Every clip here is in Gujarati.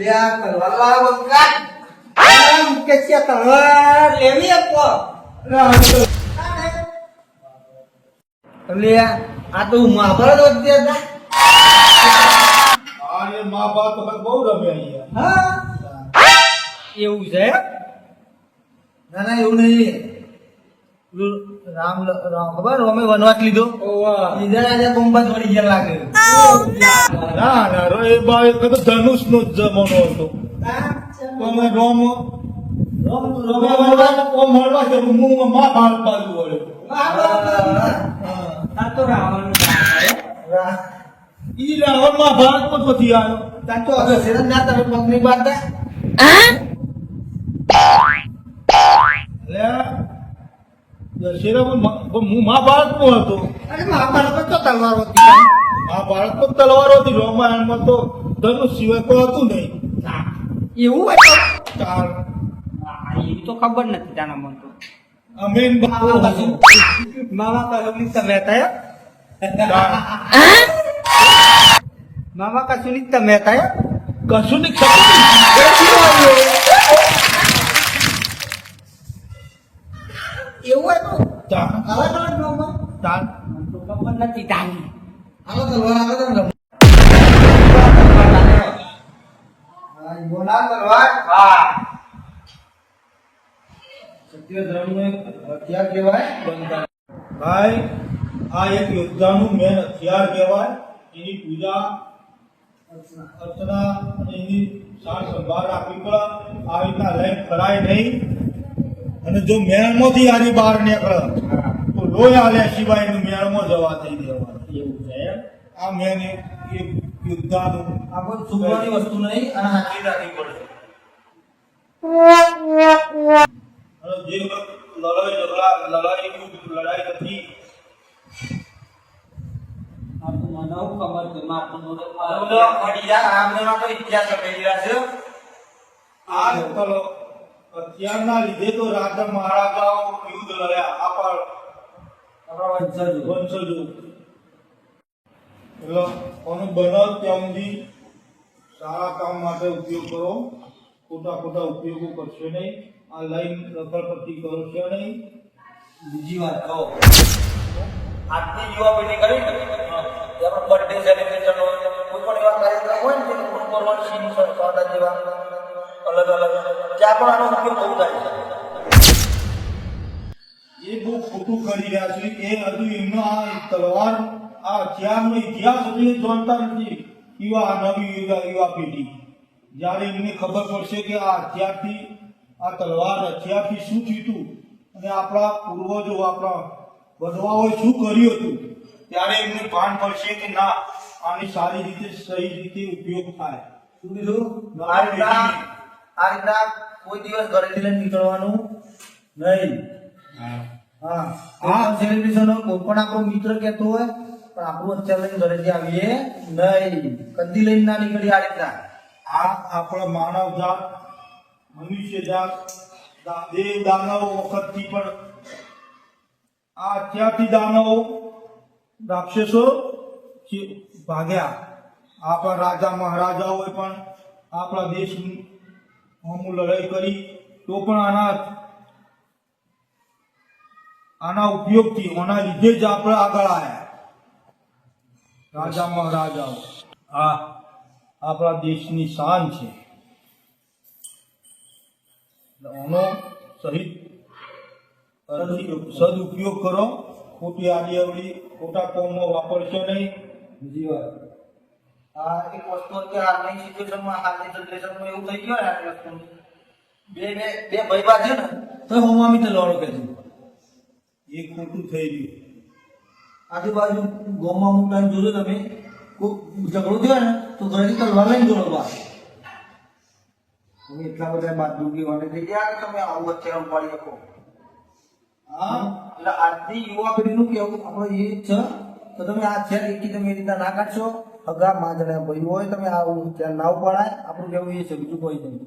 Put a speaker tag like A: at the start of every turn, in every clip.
A: લે આ તલવાર બંકા આમ કે છે તલવાર લેવી આપો લે આ તો મહાભારત વચ્ચે હતા
B: આ એ મા બાપ તો બહુ રમે અહીંયા
A: હા
C: એવું છે
A: ના ના એવું નહીં રામ રામ. ખબર? અમે વનવાસ લીધો. ઈધર રાજા બોમ્બા થોડી ગયા લાગે.
B: ના ના રો એ બા એ તો ધનુષ નો જમાનો હતો. તો અમે રોમ
A: રોમ
B: રોમ. મળવા મળવા કે હું મા બાજુ વળ્યો.
C: આ તો રાવણ
B: ઈ રાવણમાં ભારત પછી આવ્યો.
A: હવે શેરન ના તમે પગની બાંધતા?
B: દશેરામાં હું મહાભારતમાં હતો.
A: અરે મહાભારત તો તલવાર હતી.
B: મહાભારતમાં તલવારો હતી. રામાયણમાં તો ધનુષ સિવાય કોઈ હતું નહીં.
C: એવું હોય ચાલ.
B: તાર
C: એવી તો ખબર નથી તાના મન તો.
B: અમે
A: મામા કશું તમે હતા મામા કશું નહીં તમે હતા
B: નહીં ખબર
A: એવું હોય તો અલગ તો જ મામા
B: તાર
C: મન તો ખબર નથી તાની
A: આવો તલવાર આવે તો ને હા, ઈ બોલા તલવાર
C: હા.
A: સત્ય હથિયાર કહેવાય.
B: બંધન. ભાઈ આ એક યોદ્ધાનું મેન હથિયાર કહેવાય. એની પૂજા અર્ચના. અને એની સાર સંભાળ રાખવી પડે આ રીતના લઈને ફરાય નહીં. અને જો મેળમાંથી આની બહાર નીકળે લોહી આલ્યા મેળમાં જવા થઈ દેવાનું.
C: એવું છે
B: આ મેન એક એક
A: આ કોઈ છૂટવાની વસ્તુ નહીં અને હાથવી રાખવી પડે
B: જે લડાઈ ઝઘડા લડાઈ લડાઈ નથી
C: આ તો મને હું ખબર છે
A: ઇતિહાસ રહ્યા.
B: આ ચલો અત્યારના લીધે તો રાજા મહારાજાઓ યુદ્ધ લડ્યા આપણા
A: વંશજો.
B: એટલે આનો બનાવ ત્યાં સુધી સારા કામ માટે ઉપયોગ કરો ખોટા ખોટા ઉપયોગો કરશો નહીં. આ લાઈન રખડપટ્ટી કરશો નહીં.
A: બીજી વાત કહો. આજની યુવા પેઢી કરી.
B: કરી રહ્યા છે. એ હજુ એમનો આ તલવાર આ હથિયારનો ઇતિહાસ હજુ જાણતા નથી. યુવા નવી યુવા યુવા પેઢી. જ્યારે એમને ખબર પડશે કે આ હથિયારથી આ તલવાર હથિયારથી શું થયું અને આપણા પૂર્વજો આપણા વડવાઓએ શું કર્યું હતું ત્યારે એમને ભાન પડશે કે ના આની સારી રીતે સહી રીતે ઉપયોગ થાય.
A: શું કીધું? આ રીતના આ રીતના કોઈ દિવસ ઘરેથી લઈને નીકળવાનું નહીં. હા. હા સેલિબ્રેશન કોઈ પણ આપણો મિત્ર કહેતો હોય, પણ આપણું અત્યારે લઈને આવીએ નહીં. કદી લઈને ના નીકળી આ રીતના.
B: આ આપણા માનવ જાત, મનુષ્ય જાત દેવ દાનવો વખતથી પણ આ અત્યારથી દાનવો, રાક્ષસો ભાગ્યા. આપણા રાજા મહારાજાઓએ પણ આપણા દેશ લડાઈ કરી. તો પણ આના આના ઉપયોગથી, આના લીધે જ આપણે આગળ આવ્યા રાજા મહારાજાઓ, આ આપણા દેશની શાન છે. આનો સહિત સદઉપયોગ કરો. ખોટી આડીઅવળી ખોટા કોમમાં વાપરશો નહીં.
A: બીજી વાત આ એક વસ્તુ કે હાલની સિચ્યુએશનમાં હાલની જનરેશનમાં એવું થઈ ગયું ને આ વસ્તુ બે બે બે ભાઈ બા છે ને, તો હું આમી તો લડો કે છે
B: એ ખોટું થઈ ગયું.
A: આજુબાજુ ગોમાં ટાઈમ જોજો તમે ઝઘડો થયો ને તો ઘરેથી તલવાર લઈને જોડો બહાર. તમે એટલા બધા બાદુકી વાળે થઈ ગયા તમે આવું અત્યારે ઉપાડી શકો?
B: હા.
A: એટલે આજની યુવા પેઢીનું કેવું આપણે એ જ છે તો તમે આ છે એકી તમે એ રીતના ના કાઢશો. અગા માજણા ભાઈ હોય તમે આવું ત્યાં ના ઉપાડાય. આપણું કેવું એ છે બીજું કોઈ નહીં.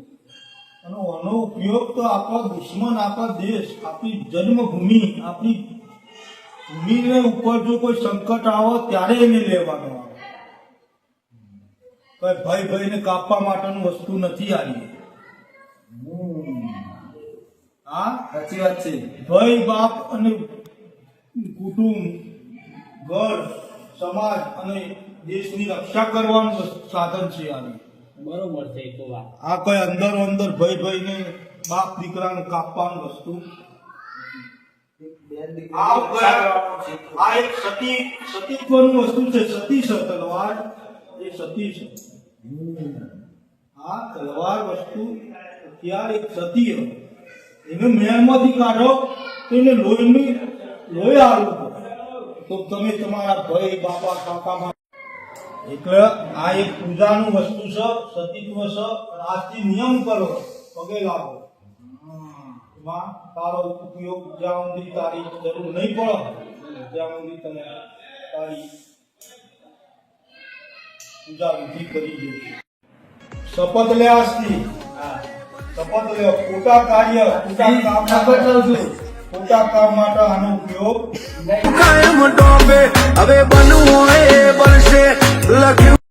B: અને આનો ઉપયોગ તો આપણા દુશ્મન આપણા દેશ આપણી જન્મભૂમિ આપણી ભૂમિને ઉપર જો કોઈ સંકટ આવે ત્યારે એને લેવાનો આવે. કઈ ભાઈ ભાઈને કાપવા માટેનું વસ્તુ નથી આવી. હા?
A: સાચી વાત છે.
B: ભાઈ બાપ અને કુટુંબ ઘર સમાજ અને દેશની રક્ષા કરવાનું સાધન છે આવી.
C: બરોબર છે તો
B: આ કોઈ અંદર અંદર ભાઈ ને બાપ દીકરાને કાપવાનું વસ્તુ? વસ્તુ છે, સતી તલવાર. એ સતી આ તલવાર વસ્તુ હથિયાર એક સતી. એને મેળમાંથી કાઢો એને લોહીની, લોહી આવું તો તમે તમારા ભાઈ બાપા, કાકામાં એટલે આ એક પૂજાનું વસ્તુ છે સતીત્વ છે અને આજથી નિયમ કરો પગે લાગો. માં તારો ઉપયોગ જ્યાં સુધી તારી જરૂર નહીં પડે. ત્યાં સુધી તમે તારી પૂજા વિધિ કરી દે. શપથ લે આજથી. શપથ લે. ખોટા કાર્ય ખોટા કામ
A: શપથ લઉં છું.
B: ખોટા કામ માટે આનો ઉપયોગ
D: કાયમ ટોપે હવે બનવું હોય બનશે. લખ્યું